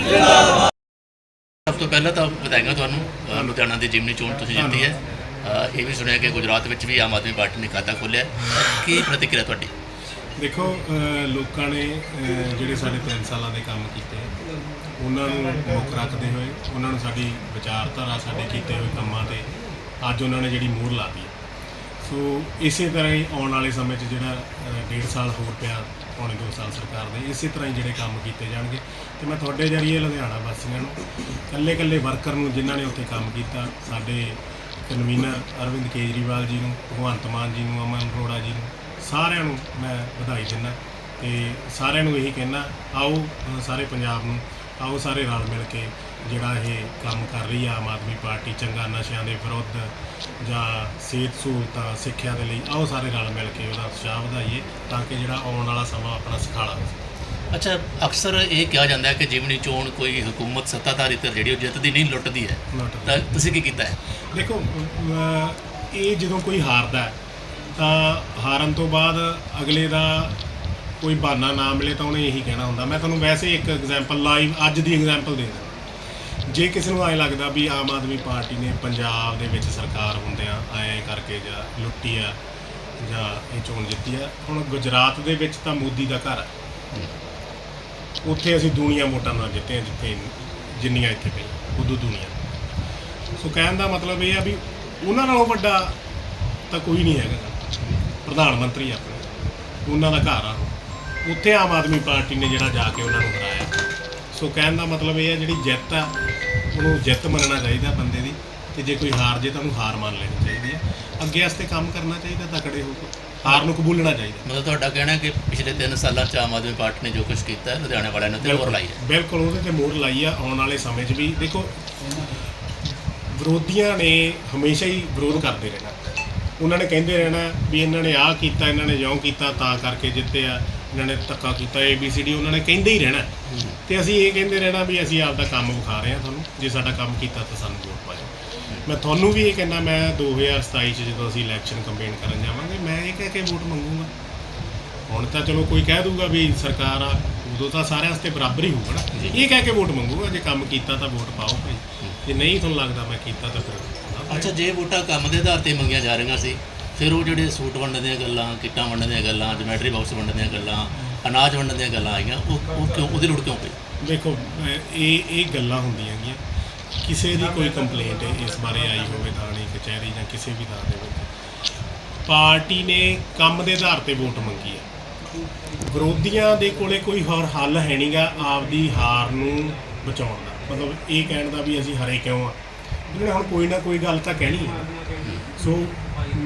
ਸਭ ਤੋਂ ਪਹਿਲਾਂ ਤਾਂ ਵਧਾਈਆਂ ਤੁਹਾਨੂੰ ਲੁਧਿਆਣਾ ਦੀ ਜਿਮਨੀ ਚੋਣ ਤੁਸੀਂ ਜਿੱਤੀ ਹੈ। ਇਹ ਵੀ ਸੁਣਿਆ ਕਿ ਗੁਜਰਾਤ ਵਿੱਚ ਵੀ ਆਮ ਆਦਮੀ ਪਾਰਟੀ ਨੇ ਖਾਤਾ ਖੋਲ੍ਹਿਆ ਕੀ ਪ੍ਰਤੀਕਿਰਿਆ ਤੁਹਾਡੀ? ਦੇਖੋ ਲੋਕਾਂ ਨੇ ਜਿਹੜੇ ਸਾਡੇ 3 ਸਾਲਾਂ ਦੇ ਕੰਮ ਕੀਤੇ ਉਹਨਾਂ ਨੂੰ ਮੁੱਖ ਰੱਖਦੇ ਹੋਏ, ਉਹਨਾਂ ਨੂੰ ਸਾਡੀ ਵਿਚਾਰਧਾਰਾ ਸਾਡੇ ਕੀਤੇ ਹੋਏ ਕੰਮਾਂ ਤੇ ਅੱਜ ਉਹਨਾਂ ਨੇ ਜਿਹੜੀ ਮੋਹਰ ਲਾਤੀ ਸੋ ਇਸੇ ਤਰ੍ਹਾਂ ਹੀ ਆਉਣ ਵਾਲੇ ਸਮੇਂ 'ਚ ਜਿਹੜਾ ਡੇਢ ਸਾਲ ਹੋਰ ਪਿਆ, ਪੌਣੇ 2 ਸਾਲ ਸਰਕਾਰ ਦੇ, ਇਸੇ ਤਰ੍ਹਾਂ ਹੀ ਜਿਹੜੇ ਕੰਮ ਕੀਤੇ ਜਾਣਗੇ। ਤੇ ਮੈਂ ਤੁਹਾਡੇ ਜਰੀਏ ਲੁਧਿਆਣਾ ਵਾਸੀਆਂ ਨੂੰ ਇਕੱਲੇ ਇਕੱਲੇ ਵਰਕਰ ਨੂੰ ਜਿਨ੍ਹਾਂ ਨੇ ਉੱਥੇ ਕੰਮ ਕੀਤਾ, ਸਾਡੇ ਕਨਵੀਨਰ ਅਰਵਿੰਦ ਕੇਜਰੀਵਾਲ ਜੀ ਨੂੰ, ਭਗਵੰਤ ਮਾਨ ਜੀ ਨੂੰ, ਅਮਨ ਅਰੋੜਾ ਜੀ ਨੂੰ, ਸਾਰਿਆਂ ਨੂੰ ਮੈਂ ਵਧਾਈ ਦਿੰਦਾ। ਤੇ ਸਾਰਿਆਂ ਨੂੰ ਇਹੀ ਕਹਿਣਾ, ਆਓ ਸਾਰੇ ਪੰਜਾਬ ਨੂੰ ਆਓ ਸਾਰੇ ਰਲ ਮਿਲ ਕੇ ਜਿਹੜਾ ਇਹ ਕੰਮ ਕਰ ਰਹੀ ਆ ਆਮ ਆਦਮੀ ਪਾਰਟੀ ਚੰਗਾ ਨਸ਼ਿਆਂ ਦੇ ਵਿਰੁੱਧ ਜਾਂ ਸਿਹਤ ਸਹੂਲਤਾਂ ਸਿੱਖਿਆ ਦੇ ਲਈ ਆਓ ਸਾਰੇ ਰਲ ਮਿਲ ਕੇ ਉਹਦਾ ਉਤਸ਼ਾਹ ਵਧਾਈਏ ਤਾਂ ਕਿ ਜਿਹੜਾ ਆਉਣ ਵਾਲਾ ਸਮਾਂ ਆਪਣਾ ਸੁਖਾਲਾ ਹੋ ਸਕੇ। ਅੱਛਾ ਅਕਸਰ ਇਹ ਕਿਹਾ ਜਾਂਦਾ ਹੈ ਕਿ ਜਿਮਨੀ ਚੋਣ ਕੋਈ ਹਕੂਮਤ ਸੱਤਾਧਾਰੀ ਧਿਰ ਜਿਹੜੀ ਉਹ ਜਿੱਤਦੀ ਨਹੀਂ ਲੁੱਟਦੀ ਹੈ। ਤਾਂ ਤੁਸੀਂ ਕੀ ਕੀਤਾ ਹੈ? ਦੇਖੋ ਇਹ ਜਦੋਂ ਕੋਈ ਹਾਰਦਾ ਹੈ, ਤਾਂ ਹਾਰਨ ਤੋਂ ਬਾਅਦ ਅਗਲੇ ਦਾ ਕੋਈ ਬਹਾਨਾ ਨਾ ਮਿਲੇ ਤਾਂ ਉਹਨੇ ਇਹੀ ਕਹਿਣਾ ਹੁੰਦਾ। ਮੈਂ ਤੁਹਾਨੂੰ ਵੈਸੇ ਇੱਕ ਐਗਜ਼ਾਮਪਲ ਲਾਈਵ ਅੱਜ ਦੀ ਐਗਜ਼ਾਮਪਲ ਦੇ ਦਿੰਦਾ ਜੇ ਕਿਸੇ ਨੂੰ ਐ ਲੱਗਦਾ ਵੀ ਆਮ ਆਦਮੀ ਪਾਰਟੀ ਨੇ ਪੰਜਾਬ ਦੇ ਵਿੱਚ ਸਰਕਾਰ ਹੁੰਦਿਆਂ ਐ ਕਰਕੇ ਜਾਂ ਲੁੱਟੀ ਆ ਜਾਂ ਇਹ ਚੋਣ ਜਿੱਤੀ ਆ, ਹੁਣ ਗੁਜਰਾਤ ਦੇ ਵਿੱਚ ਤਾਂ ਮੋਦੀ ਦਾ ਘਰ ਆ। ਉੱਥੇ ਅਸੀਂ ਦੁਨੀਆ ਵੋਟਾਂ ਨਾਲ ਜਿੱਤੇ ਹਾਂ ਜਿੱਥੇ ਜਿੰਨੀਆਂ ਇੱਥੇ ਪਈ ਉਦੋਂ ਦੁਨੀਆ ਸੋ ਕਹਿਣ ਦਾ ਮਤਲਬ ਇਹ ਆ ਵੀ ਉਹਨਾਂ ਨਾਲੋਂ ਵੱਡਾ ਤਾਂ ਕੋਈ ਨਹੀਂ ਹੈਗਾ। ਪ੍ਰਧਾਨ ਮੰਤਰੀ ਆਪਣੇ, ਉਹਨਾਂ ਦਾ ਘਰ ਆ। ਉੱਥੇ ਆਮ ਆਦਮੀ ਪਾਰਟੀ ਨੇ ਜਿਹੜਾ ਜਾ ਕੇ ਉਹਨਾਂ ਨੂੰ ਹਰਾਇਆ। ਸੋ ਕਹਿਣ ਦਾ ਮਤਲਬ ਇਹ ਆ ਜਿਹੜੀ ਜਿੱਤ ਆ ਉਹਨੂੰ ਜਿੱਤ ਮੰਨਣਾ ਚਾਹੀਦਾ ਬੰਦੇ ਦੀ ਤੇ ਜੇ ਕੋਈ ਹਾਰ ਜੇ ਤਾਂ ਉਹਨੂੰ ਹਾਰ ਮੰਨ ਲੈਣੀ ਚਾਹੀਦੀ ਹੈ। ਅੱਗੇ ਵਾਸਤੇ ਕੰਮ ਕਰਨਾ ਚਾਹੀਦਾ ਤਕੜੇ ਹੋ ਕੇ ਹਾਰ ਨੂੰ ਕਬੂਲਣਾ ਚਾਹੀਦਾ। ਮਤਲਬ ਤੁਹਾਡਾ ਕਹਿਣਾ ਹੈ ਕਿ ਪਿਛਲੇ 3 ਸਾਲਾਂ 'ਚ ਆਮ ਆਦਮੀ ਪਾਰਟੀ ਨੇ ਜੋ ਕੁਝ ਕੀਤਾ ਹੈ ਲੁਧਿਆਣਾ ਵਾਲਿਆਂ ਨੇ ਤੇ ਹੋਰ ਲਾਈ ਹੈ। ਬਿਲਕੁਲ ਉਹਦੇ ਤੇ ਮੋਹਰ ਲਾਈ ਆ ਆਉਣ ਵਾਲੇ ਸਮੇਂ 'ਚ ਵੀ। ਦੇਖੋ ਵਿਰੋਧੀਆਂ ਨੇ ਹਮੇਸ਼ਾ ਹੀ ਵਿਰੋਧ ਕਰਦੇ ਰਹਿਣਾ। ਉਹਨਾਂ ਨੇ ਕਹਿੰਦੇ ਰਹਿਣਾ ਵੀ ਇਹਨਾਂ ਨੇ ਆਹ ਕੀਤਾ, ਇਹਨਾਂ ਨੇ ਜਿਉਂ ਕੀਤਾ, ਤਾਂ ਕਰਕੇ ਜਿੱਤੇ ਆ, ਇਹਨਾਂ ਨੇ ਧੱਕਾ ਕੀਤਾ ਏ ਬੀ ਸੀ ਡੀ ਉਹਨਾਂ ਨੇ ਕਹਿੰਦੇ ਹੀ ਰਹਿਣਾ। ਤੇ ਅਸੀਂ ਇਹ ਕਹਿੰਦੇ ਰਹਿਣਾ ਵੀ ਅਸੀਂ ਆਪਦਾ ਕੰਮ ਵਿਖਾ ਰਹੇ ਹਾਂ ਤੁਹਾਨੂੰ, ਜੇ ਸਾਡਾ ਕੰਮ ਕੀਤਾ ਤਾਂ ਸਾਨੂੰ ਵੋਟ ਪਾਓ ਮੈਂ ਤੁਹਾਨੂੰ ਵੀ ਇਹ ਕਹਿੰਦਾ, ਮੈਂ 2027 ਚ ਜਦੋਂ ਅਸੀਂ ਇਲੈਕਸ਼ਨ ਕੰਪੇਨ ਕਰਨ ਜਾਵਾਂਗੇ, ਮੈਂ ਇਹ ਕਹਿ ਕੇ ਵੋਟ ਮੰਗੂਗਾ। ਹੁਣ ਤਾਂ ਚਲੋ ਕੋਈ ਕਹਿ ਦੂਗਾ ਵੀ ਸਰਕਾਰ ਆ, ਉਦੋਂ ਤਾਂ ਸਾਰਿਆਂ ਵਾਸਤੇ ਬਰਾਬਰ ਹੀ ਹੋਊਗਾ ਨਾ। ਇਹ ਕਹਿ ਕੇ ਵੋਟ ਮੰਗੂਗਾ, ਜੇ ਕੰਮ ਕੀਤਾ ਤਾਂ ਵੋਟ ਪਾਓ ਭਾਈ। ਜੇ ਨਹੀਂ ਤੁਹਾਨੂੰ ਲੱਗਦਾ ਮੈਂ ਕੀਤਾ ਤਾਂ ਫਿਰ ਅੱਛਾ, ਜੇ ਵੋਟਾਂ ਕੰਮ ਦੇ ਆਧਾਰ ਤੇ ਮੰਗੀਆਂ ਜਾ ਰਹੀਆਂ ਸੀ, ਫਿਰ ਉਹ ਜਿਹੜੇ ਸੂਟ ਵੰਡਣ ਦੀਆਂ ਗੱਲਾਂ, ਕਿੱਟਾਂ ਵੰਡਣ ਦੀਆਂ ਗੱਲਾਂ ਜਮੈਟਰੀ ਬਾਕਸ ਵੰਡਣ ਦੀਆਂ ਗੱਲਾਂ, ਅਨਾਜ ਵੰਡਣ ਦੀਆਂ ਗੱਲਾਂ ਆਈਆਂ, ਉਹ ਉਹ ਕਿਉਂ, ਉਹਦੀ ਲੋੜ ਕਿਉਂ ਪਈ? ਦੇਖੋ ਅਹ ਇਹ ਇਹ ਗੱਲਾਂ ਹੁੰਦੀਆਂ ਗੀਆਂ ਕਿਸੇ ਦੀ ਕੋਈ ਕੰਪਲੇਂਟ ਇਸ ਬਾਰੇ ਆਈ ਹੋਵੇ ਥਾਣੇ, ਕਚਹਿਰੀ ਜਾਂ ਕਿਸੇ ਵੀ ਥਾਂ ਦੇ ਵਿੱਚ, ਪਾਰਟੀ ਨੇ ਕੰਮ ਦੇ ਆਧਾਰ ਤੇ ਵੋਟ ਮੰਗੀ ਹੈ। ਵਿਰੋਧੀਆਂ ਦੇ ਕੋਲੇ ਕੋਈ ਹੋਰ ਹੱਲ ਹੈ ਨਹੀਂਗਾ ਆਪਦੀ ਹਾਰ ਨੂੰ ਬਚਾਉਣ ਦਾ। ਮਤਲਬ ਇਹ ਕਹਿਣ ਦਾ ਵੀ ਅਸੀਂ ਹਰੇ ਕਿਉਂ ਆ? ਨੇ ਹੁਣ ਕੋਈ ਨਾ ਕੋਈ ਗੱਲ ਤਾਂ ਕਹਿਣੀ ਹੈ। ਸੋ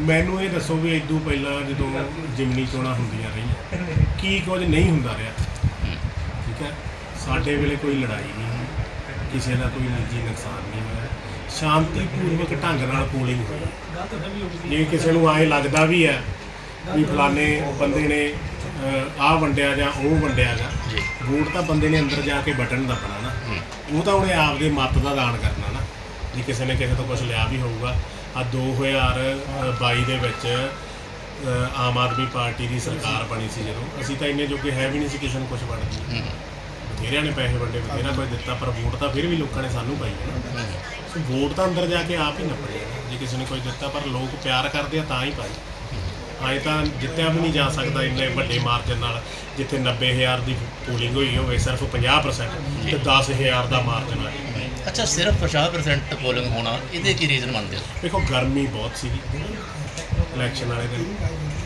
ਮੈਨੂੰ ਇਹ ਦੱਸੋ ਵੀ ਇਦੋਂ ਪਹਿਲਾਂ ਜਦੋਂ ਜਿਮਨੀ ਚੋਣਾਂ ਹੁੰਦੀਆਂ ਰਹੀਆਂ ਕੀ ਕੁਝ ਨਹੀਂ ਹੁੰਦਾ ਰਿਹਾ? ਠੀਕ ਹੈ? ਸਾਡੇ ਵੇਲੇ ਕੋਈ ਲੜਾਈ ਨਹੀਂ ਕਿਸੇ ਦਾ ਕੋਈ ਨਿੱਜੀ ਨੁਕਸਾਨ ਨਹੀਂ ਹੋਇਆ। ਸ਼ਾਂਤੀਪੂਰਵਕ ਢੰਗ ਨਾਲ ਪੋਲਿੰਗ ਹੋਈ। ਜੇ ਕਿਸੇ ਨੂੰ ਆਏ ਲੱਗਦਾ ਵੀ ਹੈ ਵੀ ਫਲਾਣੇ ਬੰਦੇ ਨੇ ਆਹ ਵੰਡਿਆ ਜਾਂ ਉਹ ਵੰਡਿਆਗਾ ਵੋਟ ਤਾਂ ਬੰਦੇ ਨੇ ਅੰਦਰ ਜਾ ਕੇ ਬਟਨ ਦੱਬਣਾ ਨਾ। ਉਹ ਤਾਂ ਉਹਨੇ ਆਪਦੇ ਮਤ ਦਾ ਦਾਨ ਕਰਨਾ। ਜੇ ਕਿਸੇ ਨੇ ਕਿਸੇ ਤੋਂ ਕੁਝ ਲਿਆ ਵੀ ਹੋਊਗਾ। ਆ 2022 ਦੇ ਵਿੱਚ ਆਮ ਆਦਮੀ ਪਾਰਟੀ ਦੀ ਸਰਕਾਰ ਬਣੀ ਸੀ ਜਦੋਂ। ਅਸੀਂ ਤਾਂ ਇੰਨੇ ਜੋਗੇ ਹੈ ਵੀ ਨਹੀਂ ਸੀ ਕਿਸੇ ਨੂੰ ਕੁਝ ਵੰਡਣ ਹੂੰ। ਬਥੇਰਿਆਂ ਨੇ ਪੈਸੇ ਵੰਡੇ ਬਥੇਰਾ ਕੁਝ ਦਿੱਤਾ ਪਰ ਵੋਟ ਤਾਂ ਫਿਰ ਵੀ ਲੋਕਾਂ ਨੇ ਸਾਨੂੰ ਪਾਈ ਹੈ ਸੋ ਵੋਟ ਤਾਂ ਅੰਦਰ ਜਾ ਕੇ ਆਪ ਹੀ ਨੱਪਣੀ ਹੈ। ਨਾ। ਜੇ ਕਿਸੇ ਨੇ ਕੋਈ ਦਿੱਤਾ ਪਰ ਲੋਕ ਪਿਆਰ ਕਰਦੇ ਆ ਤਾਂ ਹੀ ਪਾਈ। ਆਏ ਤਾਂ ਜਿੱਤਿਆ ਵੀ ਨਹੀਂ ਜਾ ਸਕਦਾ ਇੰਨੇ ਵੱਡੇ ਮਾਰਜਨ ਨਾਲ ਜਿੱਥੇ 90000 ਦੀ ਪੋਲਿੰਗ ਹੋਈ ਹੋਵੇ ਸਿਰਫ 50% ਤੇ 10000 ਦਾ ਮਾਰਜਨ ਆ। ਅੱਛਾ ਸਿਰਫ 50% ਪੋਲਿੰਗ ਹੋਣਾ ਇਹਦੇ ਕੀ ਰੀਜ਼ਨ ਮੰਨਦੇ ਹੋ ਦੇਖੋ ਗਰਮੀ ਬਹੁਤ ਸੀਗੀ ਇਲੈਕਸ਼ਨ ਵਾਲੇ ਦਿਨ।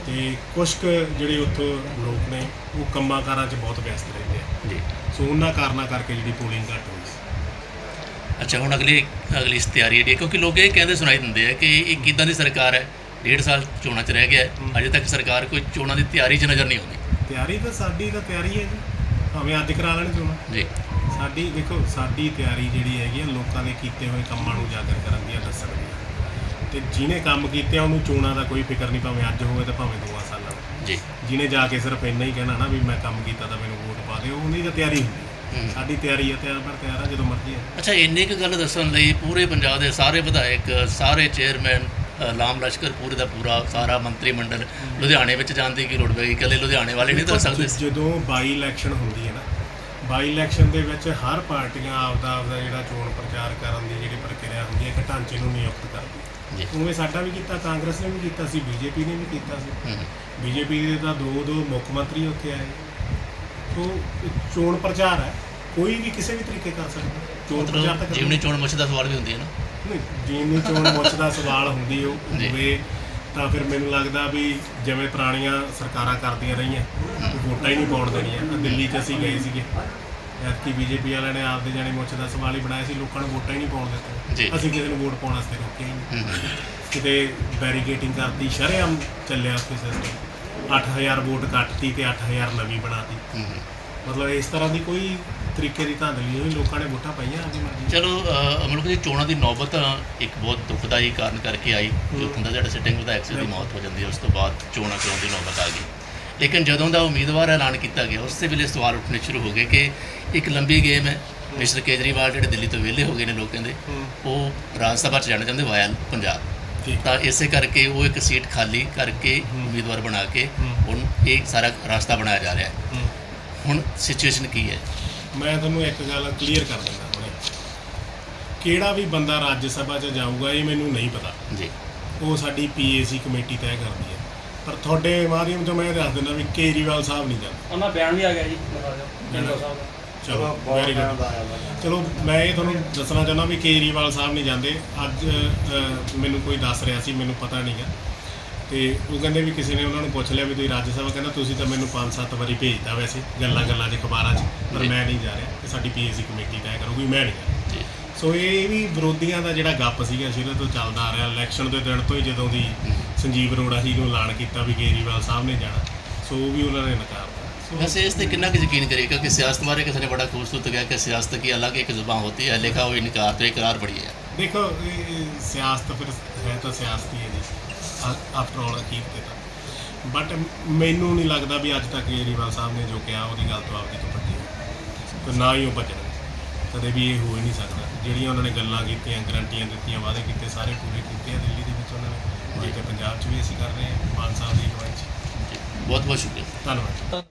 ਤੇ ਕੁਝ ਕੁ ਜਿਹੜੇ ਉੱਥੋਂ ਲੋਕ ਨੇ ਉਹ ਕੰਮਾਂ ਕਾਰਾਂ 'ਚ ਬਹੁਤ ਵਿਅਸਤ ਰਹਿੰਦੇ ਆ। ਜੀ। ਸੋ ਉਹਨਾਂ ਕਾਰਨਾਂ ਕਰਕੇ ਜਿਹੜੀ ਪੋਲਿੰਗ ਘੱਟ ਹੋਈ ਸੀ। ਅੱਛਾ ਹੁਣ ਅਗਲੀ ਅਗਲੀ ਤਿਆਰੀ ਜਿਹੜੀ ਹੈ, ਕਿਉਂਕਿ ਲੋਕ ਇਹ ਕਹਿੰਦੇ ਸੁਣਾਈ ਦਿੰਦੇ ਆ ਕਿ ਇਹ ਕਿਦਾਂ ਦੀ ਸਰਕਾਰ ਹੈ? ਡੇਢ ਸਾਲ ਚੋਣਾਂ 'ਚ ਰਹਿ ਗਿਆ ਹੈ, ਅਜੇ ਤੱਕ ਸਰਕਾਰ ਕੋਈ ਚੋਣਾਂ ਦੀ ਤਿਆਰੀ 'ਚ ਨਜ਼ਰ ਨਹੀਂ ਆਉਂਦੀ। ਤਿਆਰੀ ਤਾਂ ਸਾਡੀ ਤਾਂ ਤਿਆਰੀ ਹੈ ਜੀ। ਭਾਵੇਂ ਅੱਜ ਕਰਾ ਲੈਣ ਚੋਣਾਂ। ਜੀ। ਸਾਡੀ ਦੇਖੋ ਸਾਡੀ ਤਿਆਰੀ ਜਿਹੜੀ ਹੈਗੀ ਆ ਲੋਕਾਂ ਦੇ ਕੀਤੇ ਹੋਏ ਕੰਮਾਂ ਨੂੰ ਉਜਾਗਰ ਕਰਨ ਦੀ ਆ ਦੱਸਣ ਦੀ ਆ। ਤੇ ਜਿਹਨੇ ਕੰਮ ਕੀਤੇ ਆ ਉਹਨੂੰ ਚੋਣਾਂ ਦਾ ਕੋਈ ਫਿਕਰ ਨਹੀਂ ਭਾਵੇਂ ਅੱਜ ਹੋਵੇ ਤੇ ਭਾਵੇਂ ਦੋ ਸਾਲਾਂ ਬਾਅਦ। ਜੀ ਜਿਹਨੇ ਜਾ ਕੇ ਸਿਰਫ ਇੰਨਾ ਹੀ ਕਹਿਣਾ ਨਾ ਵੀ ਮੈਂ ਕੰਮ ਕੀਤਾ ਤਾਂ ਮੈਨੂੰ ਵੋਟ ਪਾ ਦਿਓ ਉਹਦੀ ਤਾਂ ਤਿਆਰੀ ਹੁੰਦੀ ਹੈ ਹੂੰ। ਸਾਡੀ ਤਿਆਰੀ ਹੈ ਤਿਆਰ ਪਰ ਤਿਆਰ ਆ ਜਦੋਂ ਮਰਜ਼ੀ ਆ ਅੱਛਾ ਇੰਨੀ ਕੁ ਗੱਲ ਦੱਸਣ ਲਈ ਪੂਰੇ ਪੰਜਾਬ ਦੇ ਸਾਰੇ ਵਿਧਾਇਕ ਸਾਰੇ ਚੇਅਰਮੈਨ ਅ, ਲਾਮ ਲਸ਼ਕਰ ਪੂਰੇ ਦਾ ਪੂਰਾ ਸਾਰਾ ਮੰਤਰੀ ਮੰਡਲ ਲੁਧਿਆਣੇ ਵਿੱਚ ਜਾਣ ਦੀ ਕੀ ਲੋੜ ਪਈ ਇਕੱਲੇ ਲੁਧਿਆਣੇ ਵਾਲੇ ਨਹੀਂ ਦੱਸ ਸਕਦੇ। ਜਦੋਂ ਬਾਈ ਇਲੈਕਸ਼ਨ ਹੁੰਦੀ ਹੈ ਨਾ ਬਾਈ ਇਲੈਕਸ਼ਨ ਦੇ ਵਿੱਚ ਹਰ ਪਾਰਟੀਆਂ ਆਪਦਾ ਆਪਦਾ ਜਿਹੜਾ ਚੋਣ ਪ੍ਰਚਾਰ ਕਰਨ ਦੀ ਜਿਹੜੀ ਪ੍ਰਕਿਰਿਆ ਹੁੰਦੀ ਹੈ ਇੱਕ ਢਾਂਚੇ ਨੂੰ ਨਿਯੁਕਤ ਕਰਦੀ ਜੀ। ਉਵੇਂ ਸਾਡਾ ਵੀ ਕੀਤਾ ਕਾਂਗਰਸ ਨੇ ਵੀ ਕੀਤਾ ਸੀ ਬੀਜੇਪੀ ਨੇ ਵੀ ਕੀਤਾ ਸੀ। ਹੂੰ ਬੀਜੇਪੀ ਦੇ ਤਾਂ ਦੋ ਦੋ ਮੁੱਖ ਮੰਤਰੀ ਉੱਥੇ ਆਏ। ਸੋ ਚੋਣ ਪ੍ਰਚਾਰ ਹੈ। ਕੋਈ ਵੀ ਕਿਸੇ ਵੀ ਤਰੀਕੇ ਕਰ ਸਕਦਾ। ਚੋਣ ਪ੍ਰਚਾਰ ਤਾਂ ਜੀਵਨੀ ਚੋਣ ਮੁੱਛ ਦਾ ਸਵਾਲ ਵੀ ਹੁੰਦੀ ਹੈ ਨਾ। ਨਹੀਂ ਜੀਵਨੀ ਚੋਣ ਮੁੱਛ ਦਾ ਸਵਾਲ ਹੁੰਦੀ ਉਹ। ਹੋਵੇ ਤਾਂ ਫਿਰ ਮੈਨੂੰ ਲੱਗਦਾ ਵੀ ਜਿਵੇਂ ਪੁਰਾਣੀਆਂ ਸਰਕਾਰਾਂ ਕਰਦੀਆਂ ਰਹੀਆਂ ਵੋਟਾਂ ਹੀ ਨਹੀਂ ਪਾਉਣ ਦੇਣੀਆਂ। ਆਹ ਦਿੱਲੀ 'ਚ ਅਸੀਂ ਗਏ ਸੀਗੇ। ਐਤਕੀ ਬੀਜੇਪੀ ਵਾਲਿਆਂ ਨੇ ਆਪਦੇ ਜਾਣੇ ਮੁੱਛ ਦਾ ਸਵਾਲ ਹੀ ਬਣਾਇਆ ਸੀ ਲੋਕਾਂ ਨੂੰ ਵੋਟਾਂ ਹੀ ਨਹੀਂ ਪਾਉਣ ਜੀ। ਦਿੱਤੇ ਅਸੀਂ ਕਿਸੇ ਨੂੰ ਵੋਟ ਪਾਉਣ ਵਾਸਤੇ ਰੋਕਿਆ ਹੀ ਨਹੀਂ। ਕਿਤੇ ਬੈਰੀਕੇਟਿੰਗ ਕਰਤੀ ਸ਼ਰੇਆਮ ਚੱਲਿਆ ਉੱਥੇ ਸਿਸਟਮ 8000 ਵੋਟ ਕੱਟਤੀ ਤੇ 8000 ਨਵੀਂ ਬਣਾਤੀ। ਮਤਲਬ ਇਸ ਤਰ੍ਹਾਂ ਦੀ ਕੋਈ ਤਰੀਕੇ ਦੀ ਧਾਂਦਲੀ ਹੋਈ ਲੋਕਾਂ ਨੇ ਵੋਟਾਂ ਪਾਈਆਂ ਆਪਣੀ ਮਰਜ਼ੀ ਚਲੋ ਅਮਲਕ ਜੀ ਚੋਣਾਂ ਦੀ ਨੌਬਤ ਇੱਕ ਬਹੁਤ ਦੁਖਦਾਈ ਕਾਰਨ ਕਰਕੇ ਆਈ ਜੋ ਹੁੰਦਾ ਜਿਹੜਾ ਸਿਟਿੰਗ ਵਿਧਾਇਕ ਸੀ ਦੀ ਮੌਤ ਹੋ ਜਾਂਦੀ ਹੈ ਉਸ ਤੋਂ ਬਾਅਦ ਚੋਣਾਂ ਕਰਾਉਣ ਦੀ ਨੌਬਤ ਆ ਗਈ। ਲੇਕਿਨ ਜਦੋਂ ਦਾ ਉਮੀਦਵਾਰ ਐਲਾਨ ਕੀਤਾ ਗਿਆ ਉਸ ਦੇ ਵੇਲੇ ਸਵਾਲ ਉੱਠਣੇ ਸ਼ੁਰੂ ਹੋ ਗਏ ਕਿ ਇੱਕ ਲੰਬੀ ਗੇਮ ਹੈ। ਮਿਸਟਰ ਕੇਜਰੀਵਾਲ ਜਿਹੜੇ ਦਿੱਲੀ ਤੋਂ ਵਿਹਲੇ ਹੋ ਗਏ ਨੇ ਲੋਕਾਂ ਦੇ ਉਹ ਰਾਜ ਸਭਾ 'ਚ ਜਾਣਾ ਚਾਹੁੰਦੇ ਵਾਇਲ ਪੰਜਾਬ। ਤਾਂ ਇਸੇ ਕਰਕੇ ਉਹ ਇੱਕ ਸੀਟ ਖਾਲੀ ਕਰਕੇ ਉਮੀਦਵਾਰ ਬਣਾ ਕੇ। ਹੁਣ ਇਹ ਸਾਰਾ ਰਸਤਾ ਬਣਾਇਆ ਜਾ ਰਿਹਾ ਹੈ। ਹੁਣ ਸਿਚੁਏਸ਼ਨ ਕੀ ਹੈ? ਮੈਂ ਤੁਹਾਨੂੰ ਇੱਕ ਗੱਲ ਕਲੀਅਰ ਕਰ ਦਿੰਦਾ ਹੁਣੇ। ਕਿਹੜਾ ਵੀ ਬੰਦਾ ਰਾਜ ਸਭਾ 'ਚ ਜਾਊਗਾ ਇਹ ਮੈਨੂੰ ਨਹੀਂ ਪਤਾ। ਜੀ। ਉਹ ਸਾਡੀ ਪੀਏਸੀ ਕਮੇਟੀ ਤੈਅ ਕਰਦੀ ਹੈ। ਪਰ ਤੁਹਾਡੇ ਮਾਧਿਅਮ ਤੋਂ ਮੈਂ ਇਹ ਦੱਸ ਦਿੰਦਾ ਵੀ ਕੇਜਰੀਵਾਲ ਸਾਹਿਬ ਨਹੀਂ ਜਾਂਦੇ ਉਹਨਾਂ ਬਿਆਨ ਵੀ ਆ ਗਿਆ ਜੀ ਦਿਖਾ ਦਿਓ ਸਾਹਿਬ ਦਾ। ਚਲੋ ਵੈਰੀ ਗੁੱਡ ਚਲੋ ਮੈਂ ਇਹ ਤੁਹਾਨੂੰ ਦੱਸਣਾ ਚਾਹੁੰਦਾ ਵੀ ਕੇਜਰੀਵਾਲ ਸਾਹਿਬ ਨਹੀਂ ਜਾਂਦੇ। ਅੱਜ ਅ, ਮੈਨੂੰ ਕੋਈ ਦੱਸ ਰਿਹਾ ਸੀ ਮੈਨੂੰ ਪਤਾ ਨਹੀਂਗਾ ਤੇ ਉਹ ਕਹਿੰਦੇ ਵੀ ਕਿਸੇ ਨੇ ਉਹਨਾਂ ਨੂੰ ਪੁੱਛ ਲਿਆ ਵੀ ਤੁਸੀਂ ਰਾਜ ਸਭਾ ਕਹਿੰਦਾ ਤੁਸੀਂ ਤਾਂ ਮੈਨੂੰ 5-7 ਵਾਰੀ ਭੇਜਤਾ ਵੈਸੇ ਗੱਲਾਂ ਗੱਲਾਂ 'ਚ ਅਖਬਾਰਾਂ 'ਚ ਪਰ ਜੀ। ਮੈਂ ਨਹੀਂ ਜਾ ਰਿਹਾ ਤੇ ਸਾਡੀ ਪੀਏਸੀ ਕਮੇਟੀ ਤੈਅ ਕਰੂਗੀ ਮੈਂ ਨਹੀਂ ਜਾ ਰਿਹਾ ਜੀ ਸੋ ਇਹ ਵੀ ਵਿਰੋਧੀਆਂ ਦਾ ਜਿਹੜਾ ਗੱਪ ਸੀਗਾ ਸ਼ੁਰੂ ਤੋਂ ਚੱਲਦਾ ਆ ਰਿਹਾ ਇਲੈਕਸ਼ਨ ਦੇ ਦਿਨ ਤੋਂ ਹੀ ਜਦੋਂ ਦੀ ਸੰਜੀਵ ਅਰੋੜਾ ਜੀ ਨੂੰ ਐਲਾਨ ਕੀਤਾ ਵੀ ਕੇਜਰੀਵਾਲ ਸਾਹਿਬ ਨੇ ਜਾਣਾ ਸੋ ਉਹ ਵੀ ਉਹਨਾਂ ਨੇ ਨਕਾਰਤਾ ਸੋ वैसे इस पे कितना की यकीन करेगा कि सियासत बारे किसी ने बड़ा खूबसूरत गया कि सियासत की अलग एक जुबान होती है लिखा हुआ इनकार तो इकरार बड़ी है ਦੇਖੋ ਇਹ ਇਹ ਸਿਆਸਤ ਫਿਰ ਹੈ ਤਾਂ ਸਿਆਸਤ ਹੀ ਹੈ ਜੀ ਆਫਟਰ ਆਲ ਅਚੀਵ ਕੀਤਾ ਬਟ ਮੈਨੂੰ ਨਹੀਂ ਲੱਗਦਾ ਵੀ ਅੱਜ ਤੱਕ ਕੇਜਰੀਵਾਲ ਸਾਹਿਬ ਨੇ ਜੋ ਕਿਹਾ ਉਹਦੀ ਗੱਲ ਤੋਂ ਆਪਦੀ ਤੋਂ ਵੱਡੀ ਤੇ ਨਾ ਹੀ ਉਹ ਬਚਣਾ ਕਦੇ ਵੀ ਇਹ ਹੋ ਹੀ ਨਹੀਂ ਸਕਦਾ। ਜਿਹੜੀਆਂ ਉਹਨਾਂ ਨੇ ਗੱਲਾਂ ਕੀਤੀਆਂ ਗਰੰਟੀਆਂ ਦਿੱਤੀਆਂ ਵਾਅਦੇ ਕੀਤੇ ਸਾਰੇ ਪੂਰੇ ਕੀਤੇ ਆ ਦਿੱਲੀ ਦੇ ਵਿੱਚ ਉਹਨਾਂ ਨੇ। ਜਿਵੇਂ ਪੰਜਾਬ 'ਚ ਵੀ ਅਸੀਂ ਕਰ ਰਹੇ ਹਾਂ। ਮਾਨ ਸਾਹਿਬ ਦੀ ਅਗਵਾਈ 'ਚ। ਬਹੁਤ ਬਹੁਤ ਸ਼ੁਕਰੀਆ। ਧੰਨਵਾਦ।